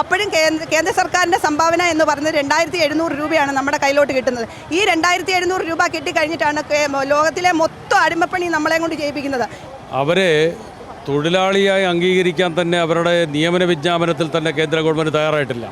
അപ്പോഴും കേന്ദ്ര കേന്ദ്ര സർക്കാരിന്റെ സംഭാവന എന്ന് പറയുന്നത് രണ്ടായിരത്തി എഴുന്നൂറ് രൂപയാണ് നമ്മുടെ കയ്യിലോട്ട് കിട്ടുന്നത്. ഈ രണ്ടായിരത്തി എഴുന്നൂറ് രൂപ കിട്ടിക്കഴിഞ്ഞിട്ടാണ് ലോകത്തിലെ മൊത്തം അടിമപ്പണി നമ്മളെ കൊണ്ട് ചെയ്യിപ്പിക്കുന്നത്. അവരെ തൊഴിലാളിയായി അംഗീകരിക്കാൻ തന്നെ അവരുടെ നിയമന വിജ്ഞാപനത്തിൽ തന്നെ കേന്ദ്ര ഗവൺമെന്റ് തയ്യാറായിട്ടില്ല.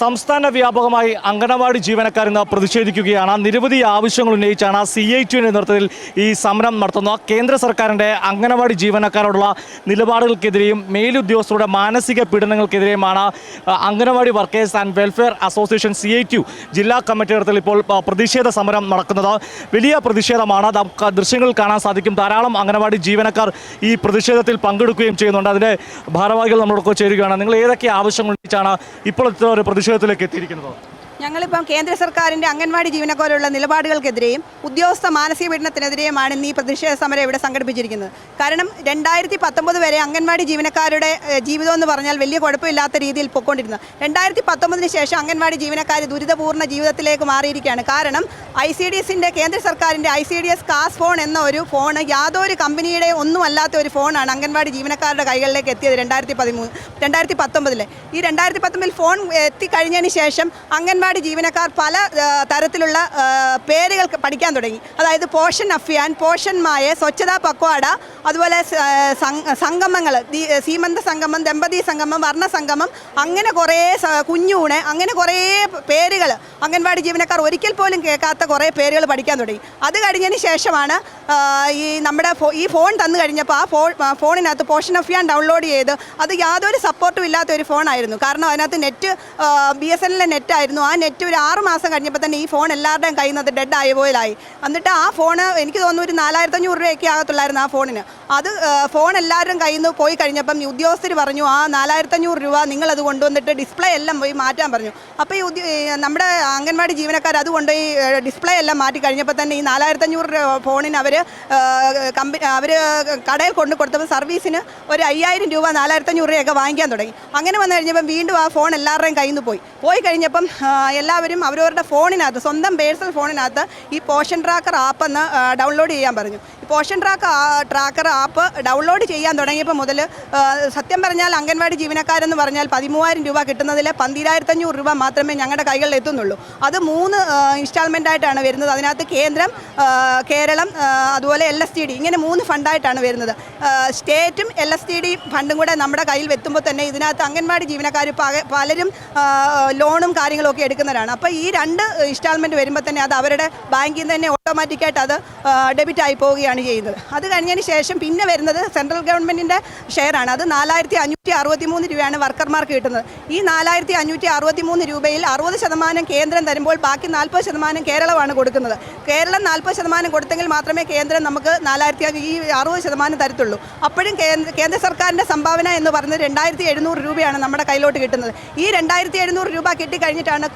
സംസ്ഥാന വ്യാപകമായി അംഗനവാടി ജീവനക്കാർ ഇന്ന് പ്രതിഷേധിക്കുകയാണ്. നിരവധി ആവശ്യങ്ങൾ ഉന്നയിച്ചാണ് സി ഐ ടിയുടെ നേതൃത്വത്തിൽ ഈ സമരം നടത്തുന്നത്. കേന്ദ്ര സർക്കാരിന്റെ അംഗനവാടി ജീവനക്കാരോടുള്ള നിലപാടുകൾക്കെതിരെയും മേലുദ്യോഗസ്ഥരുടെ മാനസിക പീഡനങ്ങൾക്കെതിരെയുമാണ് anganwadi workers and welfare association C I T ജില്ലാ കമ്മിറ്റി നേതൃത്വത്തിൽ ഇപ്പോൾ പ്രതിഷേധ സമരം നടക്കുന്നത്. വലിയ പ്രതിഷേധമാണ്. നമുക്ക് ദൃശ്യങ്ങളിൽ കാണാൻ സാധിക്കും. ധാരാളം അംഗനവാടി ജീവനക്കാർ ഈ പ്രതിഷേധത്തിൽ പങ്കെടുക്കുകയും ചെയ്യുന്നുണ്ട്. അതിന്റെ ഭാരവാഹികൾ നമ്മളൊക്കെ ചേരുകയാണ്. നിങ്ങൾ ഏതൊക്കെ ആവശ്യങ്ങൾ ഉന്നയിച്ചാണ് ഇപ്പോൾ ഇത്ര ഒരു പ്രതിഷേധത്തിലേക്ക് എത്തിയിരിക്കുന്നത്. ഞങ്ങളിപ്പം കേന്ദ്ര സർക്കാരിന്റെ അംഗൻവാടി ജീവനക്കാരുള്ള നിലപാടുകൾക്കെതിരെയും ഉദ്യോഗസ്ഥ മാനസിക പീഡനത്തിനെതിരെയുമാണ് ഇന്ന് ഈ പ്രതിഷേധ സമരം ഇവിടെ സംഘടിപ്പിച്ചിരിക്കുന്നത്. കാരണം രണ്ടായിരത്തി പത്തൊമ്പത് വരെ അംഗൻവാടി ജീവനക്കാരുടെ ജീവിതം എന്ന് പറഞ്ഞാൽ വലിയ കുഴപ്പമില്ലാത്ത രീതിയിൽ പൊയ്ക്കൊണ്ടിരുന്നത്. രണ്ടായിരത്തി പത്തൊമ്പതിന് ശേഷം അംഗൻവാടി ജീവനക്കാർ ദുരിതപൂർണ ജീവിതത്തിലേക്ക് മാറിയിരിക്കുകയാണ്. കാരണം ഐ സി ഡി എസിന്റെ കേന്ദ്ര സർക്കാരിന്റെ I C D S CAS phone എന്ന ഒരു ഫോൺ യാതൊരു കമ്പനിയുടെ ഒന്നും അല്ലാത്ത ഒരു ഫോണാണ് അംഗൻവാടി ജീവനക്കാരുടെ കൈകളിലേക്ക് എത്തിയത് രണ്ടായിരത്തി പതിമൂന്ന് രണ്ടായിരത്തി പത്തൊമ്പതിൽ ഈ രണ്ടായിരത്തി പത്തൊമ്പതിൽ ഫോൺ എത്തിക്കഴിഞ്ഞതിന് ശേഷം അംഗൻവാടി ജീവനക്കാർ പല തരത്തിലുള്ള പേരുകൾ പഠിക്കാൻ തുടങ്ങി. അതായത് പോഷൻ അഫിയാൻ പോഷൻ മായ സ്വച്ഛതാ പക്വാട അതുപോലെ സംഗമങ്ങൾ സീമന്ത സംഗമം ദമ്പതി സംഗമം വർണ സംഗമം അങ്ങനെ കുറേ കുഞ്ഞൂണ് അങ്ങനെ കുറേ പേരുകൾ അംഗൻവാടി ജീവനക്കാർ ഒരിക്കൽ പോലും കേൾക്കാത്ത കുറേ പേരുകൾ പഠിക്കാൻ തുടങ്ങി. അത് കഴിഞ്ഞതിന് ശേഷമാണ് ഈ നമ്മുടെ ഈ ഫോൺ തന്നു കഴിഞ്ഞപ്പോൾ ആ ഫോൺ ഫോണിനകത്ത് പോഷൻ അഫിയാൻ ഡൗൺലോഡ് ചെയ്ത് അത് യാതൊരു സപ്പോർട്ടും ഇല്ലാത്ത ഒരു ഫോണായിരുന്നു. കാരണം അതിനകത്ത് നെറ്റ് ബി എസ് എൻ എല്ലിലെ നെറ്റായിരുന്നു. ആ നെറ്റ് ഒരു ആറ് മാസം കഴിഞ്ഞപ്പോൾ തന്നെ ഈ ഫോൺ എല്ലാവരുടെയും കയ്യിൽ നിന്ന് ഡെഡ് ആയ പോലായി എന്നിട്ട് ആ ഫോണ് എനിക്ക് തോന്നുന്നു ഒരു നാലായിരത്തഞ്ഞൂറ് രൂപയൊക്കെ ആകത്തുള്ളായിരുന്നു ആ ഫോണിന്. അത് ഫോൺ എല്ലാവരും കയ്യിൽ നിന്ന് പോയി കഴിഞ്ഞപ്പം ഉദ്യോഗസ്ഥർ പറഞ്ഞു ആ നാലായിരത്തഞ്ഞൂറ് രൂപ നിങ്ങളത് കൊണ്ടുവന്നിട്ട് ഡിസ്പ്ലേ എല്ലാം പോയി മാറ്റാൻ പറഞ്ഞു. അപ്പോൾ ഈ നമ്മുടെ അംഗൻവാടി ജീവനക്കാർ അതുകൊണ്ട് ഈ ഡിസ്പ്ലേ എല്ലാം മാറ്റി കഴിഞ്ഞപ്പോൾ തന്നെ ഈ നാലായിരത്തഞ്ഞൂറ് ഫോണിന് അവർ കമ്പനി അവർ കടയിൽ കൊണ്ടു കൊടുത്തപ്പോൾ സർവീസിന് ഒരു അയ്യായിരം രൂപ നാലായിരത്തഞ്ഞൂറ് രൂപയൊക്കെ വാങ്ങിക്കാൻ തുടങ്ങി. അങ്ങനെ വന്നു കഴിഞ്ഞപ്പം വീണ്ടും ആ ഫോൺ എല്ലാവരുടെയും കയ്യിൽ നിന്ന് പോയി. പോയി കഴിഞ്ഞപ്പം എല്ലാവരും അവരവരുടെ ഫോണിനകത്ത് സ്വന്തം പേഴ്സണൽ ഫോണിനകത്ത് ഈ പോഷൻ ട്രാക്കർ ആപ്പ് എന്ന് ഡൗൺലോഡ് ചെയ്യാൻ പറഞ്ഞു. Poshan track tracker app download ചെയ്യാൻ തുടങ്ങിയപ്പോൾ മുതൽ സത്യം പറഞ്ഞാൽ അംഗൻവാടി ജീവനക്കാരെന്ന് പറഞ്ഞാൽ പതിമൂവായിരം രൂപ കിട്ടുന്നതിൽ പന്തിരായിരത്തഞ്ഞൂറ് രൂപ മാത്രമേ ഞങ്ങളുടെ കൈകളിൽ എത്തുന്നുള്ളൂ. അത് മൂന്ന് ഇൻസ്റ്റാൾമെന്റ് ആയിട്ടാണ് വരുന്നത്. അതിനകത്ത് കേന്ദ്രം കേരളം അതുപോലെ എൽ എസ് ടി ഡി ഇങ്ങനെ മൂന്ന് ഫണ്ടായിട്ടാണ് വരുന്നത്. സ്റ്റേറ്റും എൽ എസ് ടി ഫണ്ടും കൂടെ നമ്മുടെ കയ്യിൽ എത്തുമ്പോൾ തന്നെ ഇതിനകത്ത് അംഗൻവാടി ജീവനക്കാർ പലരും ലോണും കാര്യങ്ങളൊക്കെ എടുക്കുന്നവരാണ് അപ്പോൾ ഈ രണ്ട് ഇൻസ്റ്റാൾമെന്റ് വരുമ്പോൾ തന്നെ അത് അവരുടെ ബാങ്കിൽ നിന്ന് തന്നെ ഓട്ടോമാറ്റിക്കായിട്ട് അത് ഡെബിറ്റ് ആയി പോവുകയാണ് ചെയ്യുന്നത്. അത് കഴിഞ്ഞതിന് ശേഷം പിന്നെ വരുന്നത് സെൻട്രൽ ഗവൺമെന്റിന്റെ ഷെയറാണ് അത് നാലായിരത്തി അഞ്ഞൂറ്റി അറുപത്തി മൂന്ന് രൂപയാണ് വർക്കർമാർക്ക് കിട്ടുന്നത്. ഈ നാലായിരത്തി അഞ്ഞൂറ്റി അറുപത്തി മൂന്ന് രൂപയിൽ അറുപത് ശതമാനം കേന്ദ്രം തരുമ്പോൾ ബാക്കി നാൽപ്പത് ശതമാനം കേരളമാണ് കൊടുക്കുന്നത്. കേരളം നാൽപ്പത് ശതമാനം കൊടുത്തെങ്കിൽ മാത്രമേ കേന്ദ്രം നമുക്ക് നാലായിരത്തി ഈ അറുപത് ശതമാനം തരത്തുള്ളൂ. അപ്പോഴും കേന്ദ്ര സർക്കാരിന്റെ സംഭാവന എന്ന് പറയുന്നത് രണ്ടായിരത്തി എഴുന്നൂറ് രൂപയാണ് നമ്മുടെ കയ്യിലോട്ട് കിട്ടുന്നത്. ഈ രണ്ടായിരത്തി എഴുന്നൂറ് രൂപ കിട്ടിക്കഴിഞ്ഞിട്ടാണ്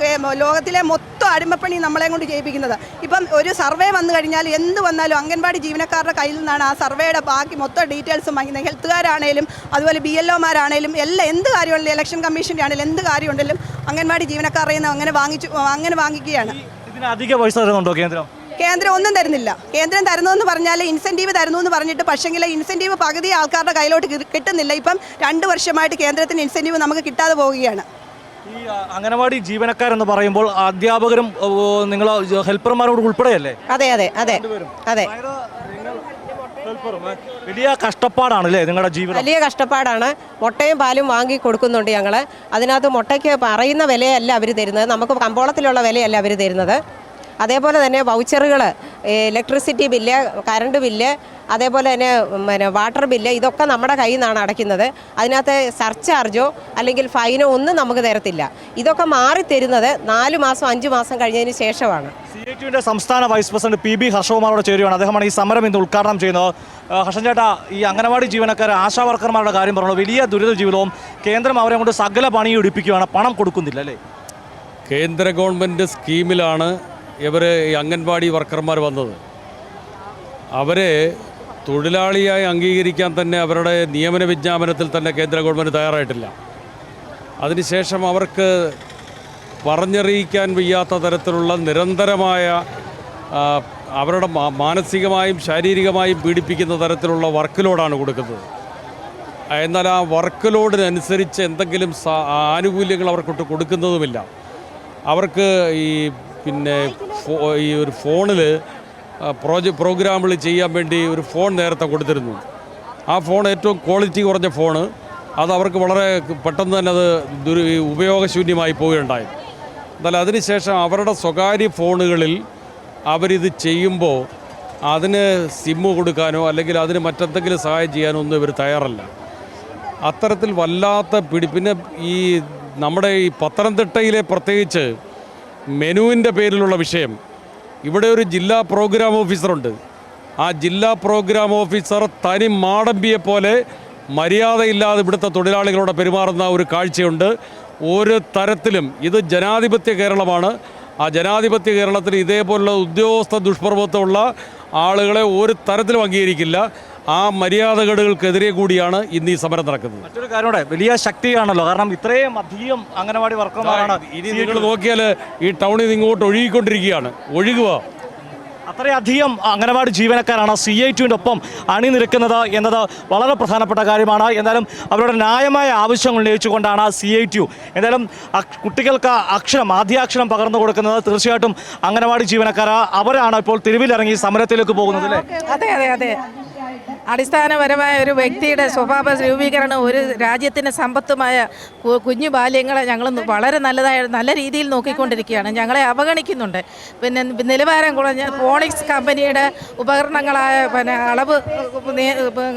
ലോകത്തിലെ മൊത്തം അടിമപ്പണി നമ്മളെ കൊണ്ട് ചെയ്യിപ്പിക്കുന്നത്. ഇപ്പം ഒരു സർവേ വന്നു കഴിഞ്ഞാൽ എന്ത് വന്നാലും അംഗൻവാടി ജീവനക്കാരുടെ കയ്യിൽ നിന്നാണ് ആ സർവേയുടെ ബാക്കി മൊത്തം ഡീറ്റെയിൽസും വാങ്ങുന്നത് ഹെൽത്തുകാരാണേലും അതുപോലെ ബി എൽ ഒമാരാണേലും എല്ലാം എന്ത് കാര്യമുണ്ടെങ്കിലും ഇലക്ഷൻ കമ്മീഷന്റെ ആണെങ്കിലും എന്ത് കാര്യമുണ്ടെങ്കിലും അംഗൻവാടി ജീവനക്കാരുടെ നിന്ന് അങ്ങനെ വാങ്ങിച്ചു അങ്ങനെ വാങ്ങിക്കുകയാണ്. അധിക പൈസ തരുന്നുണ്ടോ കേന്ദ്രം? കേന്ദ്രം ഒന്നും തരുന്നില്ല. കേന്ദ്രം തരുന്നു എന്ന് പറഞ്ഞാൽ ഇൻസെന്റീവ് തരുന്നു എന്ന് പറഞ്ഞിട്ട് പക്ഷേങ്കിൽ ഇൻസെന്റീവ് പകുതി ആൾക്കാരുടെ കയ്യിലോട്ട് കിട്ടുന്നില്ല. ഇപ്പം രണ്ട് വർഷമായിട്ട് കേന്ദ്രത്തിന് ഇൻസെന്റീവ് നമുക്ക് കിട്ടാതെ പോവുകയാണ്. ഈ അംഗനവാടി ജീവനക്കാരെന്ന് പറയുമ്പോൾ അധ്യാപകരും നിങ്ങൾ ഹെൽപ്പർമാരോട് ഉൾപ്പെടെയല്ലേ? അതെ അതെ അതെ അതെ. വലിയ കഷ്ടപ്പാടാണ് അല്ലേ നിങ്ങളുടെ ജീവിതം? വലിയ കഷ്ടപ്പാടാണ്. മുട്ടയും പാലും വാങ്ങി കൊടുക്കുന്നുണ്ട് ഞങ്ങൾ അതിനകത്ത് മുട്ടയ്ക്ക് പറയുന്ന വിലയല്ല അവർ തരുന്നത്. നമുക്ക് കമ്പോളത്തിലുള്ള വിലയല്ല അവർ തരുന്നത്. അതേപോലെ തന്നെ വൗച്ചറുകൾ ഇലക്ട്രിസിറ്റി ബില്ല് കറണ്ട് ബില്ല് അതേപോലെ തന്നെ പിന്നെ വാട്ടർ ബില്ല് ഇതൊക്കെ നമ്മുടെ കയ്യിൽ നിന്നാണ് അടയ്ക്കുന്നത്. അതിനകത്ത് സർചാർജോ അല്ലെങ്കിൽ ഫൈനോ ഒന്നും നമുക്ക് തരത്തില്ല. ഇതൊക്കെ മാറി തരുന്നത് നാല് മാസം അഞ്ച് മാസം കഴിഞ്ഞതിന് ശേഷമാണ്. സി സംസ്ഥാന വൈസ് പ്രസിഡന്റ് പി ബി ഹർഷകുമാറോട് ചേരുകയാണ്. അദ്ദേഹമാണ് ഈ സമരം ഇന്ന് ഉദ്ഘാടനം ചെയ്യുന്നത്. ഹർഷൻ ചേട്ടാ ഈ അംഗനവാടി ജീവനക്കാർ ആശാ വർക്കർമാരുടെ കാര്യം പറഞ്ഞു. വലിയ ദുരിത ജീവിതവും കേന്ദ്രം അവരെ കൊണ്ട് സകല പണി എടുപ്പിക്കുകയാണ് പണം കൊടുക്കുന്നില്ല അല്ലേ? കേന്ദ്ര ഗവൺമെന്റ് സ്കീമിലാണ് ഇവർ ഈ അംഗൻവാടി വർക്കർമാർ വന്നത്. അവരെ തൊഴിലാളിയായി അംഗീകരിക്കാൻ തന്നെ അവരുടെ നിയമന വിജ്ഞാപനത്തിൽ തന്നെ കേന്ദ്ര ഗവൺമെന്റ് തയ്യാറായിട്ടില്ല. അതിനുശേഷം അവർക്ക് പറഞ്ഞറിയിക്കാൻ വയ്യാത്ത തരത്തിലുള്ള നിരന്തരമായ അവരുടെ മാനസികമായും ശാരീരികമായും പീഡിപ്പിക്കുന്ന തരത്തിലുള്ള വർക്ക് ലോഡാണ് കൊടുക്കുന്നത്. എന്നാൽ ആ വർക്ക് ലോഡിനനുസരിച്ച് എന്തെങ്കിലും ആനുകൂല്യങ്ങൾ അവർക്കൊട്ട് കൊടുക്കുന്നതുമില്ല. അവർക്ക് ഈ പിന്നെ ഈ ഒരു ഫോണിൽ പ്രോജ പ്രോഗ്രാമുകൾ ചെയ്യാൻ വേണ്ടി ഒരു ഫോൺ നേരത്തെ കൊടുത്തിരുന്നു. ആ ഫോൺ ഏറ്റവും ക്വാളിറ്റി കുറഞ്ഞ ഫോണ്. അത് അവർക്ക് വളരെ പെട്ടെന്ന് തന്നെ അത് ദുരു ഉപയോഗശൂന്യമായി പോവുകയുണ്ടായി. എന്നാൽ അതിനുശേഷം അവരുടെ സ്വകാര്യ ഫോണുകളിൽ അവരിത് ചെയ്യുമ്പോൾ അതിന് സിമ്മ് കൊടുക്കാനോ അല്ലെങ്കിൽ അതിന് മറ്റെന്തെങ്കിലും സഹായം ചെയ്യാനോ ഒന്നും ഇവർ തയ്യാറല്ല. അത്തരത്തിൽ വല്ലാത്ത പിടി പിന്നെ ഈ നമ്മുടെ ഈ പത്തനംതിട്ടയിലെ പ്രത്യേകിച്ച് മെനുവിന്റെ പേരിലുള്ള വിഷയം. ഇവിടെ ഒരു ജില്ലാ പ്രോഗ്രാം ഓഫീസറുണ്ട് ആ ജില്ലാ പ്രോഗ്രാം ഓഫീസർ തനി മാടമ്പിയെ പോലെ മര്യാദയില്ലാതെ ഇവിടുത്തെ തൊഴിലാളികളോട് പെരുമാറുന്ന ഒരു കാഴ്ചയുണ്ട്. ഒരു തരത്തിലും ഇത് ജനാധിപത്യ കേരളമാണ്. ആ ജനാധിപത്യ കേരളത്തിൽ ഇതേപോലുള്ള ഉദ്യോഗസ്ഥ ദുഷ്പ്രഭുത്വമുള്ള ആളുകളെ ഒരു തരത്തിലും അംഗീകരിക്കില്ല. ആ മര്യാദകേടുകൾക്കെതിരെ കൂടിയാണ് ഇന്ന് ഈ സമരം നടക്കുന്നത്. മറ്റൊരു കാര്യം കൂടെ വലിയ ശക്തിയാണല്ലോ. കാരണം ഇത്രയും അധികം അംഗനവാടി വർക്കർമാരാണ് ഇനി നിങ്ങൾ നോക്കിയാൽ ഈ ടൗണിൽ നിന്ന് ഇങ്ങോട്ട് ഒഴുകിക്കൊണ്ടിരിക്കുകയാണ്. ഒഴുകുക. അത്രയധികം അംഗനവാടി ജീവനക്കാരാണ് സി ഐ ടുവിന്റെ ഒപ്പം അണിനിരക്കുന്നത് എന്നത് വളരെ പ്രധാനപ്പെട്ട കാര്യമാണ്. എന്നാലും അവരുടെ ന്യായമായ ആവശ്യങ്ങൾ ഉന്നയിച്ചുകൊണ്ടാണ് സി ഐ ടു എന്തായാലും കുട്ടികൾക്ക് അക്ഷരം ആദ്യാക്ഷരം പകർന്നു കൊടുക്കുന്നത് തീർച്ചയായിട്ടും അംഗനവാടി ജീവനക്കാർ അവരാണ് ഇപ്പോൾ തെരുവിലിറങ്ങി സമരത്തിലേക്ക് പോകുന്നത് അല്ലേ? അതെ അതെ അതെ. അടിസ്ഥാനപരമായ ഒരു വ്യക്തിയുടെ സ്വഭാവ രൂപീകരണം ഒരു രാജ്യത്തിന്റെ സമ്പത്തുമായ കുഞ്ഞു ബാല്യങ്ങളെ ഞങ്ങൾ വളരെ നല്ലതായ നല്ല രീതിയിൽ നോക്കിക്കൊണ്ടിരിക്കുകയാണ്. ഞങ്ങളെ അവഗണിക്കുന്നുണ്ട്. പിന്നെ നിലവാരം കുറഞ്ഞ ഫോണിക്സ് കമ്പനിയുടെ ഉപകരണങ്ങളായ പിന്നെ അളവ്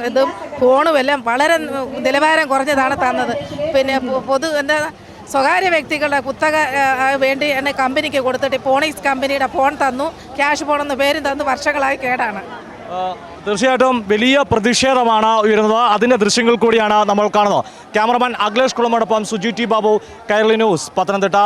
ഇതും ഫോണും എല്ലാം വളരെ നിലവാരം കുറഞ്ഞതാണ് തന്നത്. പിന്നെ പൊതു എന്താ സ്വകാര്യ വ്യക്തികളുടെ കുത്തക വേണ്ടി എന്നെ കമ്പനിക്ക് കൊടുത്തിട്ട് ഫോണിക്സ് കമ്പനിയുടെ ഫോൺ തന്നു. ക്യാഷ് ഫോൺ എന്ന പേരും തന്നു. വർഷങ്ങളായി കേടാണ്. തീർച്ചയായിട്ടും വലിയ പ്രതിഷേധമാണ് ഉയരുന്നത്. അതിന്റെ ദൃശ്യങ്ങൾ കൂടിയാണ് നമ്മൾ കാണുന്നത്. ക്യാമറമാൻ അഖിലേഷ് കുളമോടൊപ്പം സുജി ടി ബാബു കൈരളി ന്യൂസ് പത്തനംതിട്ട.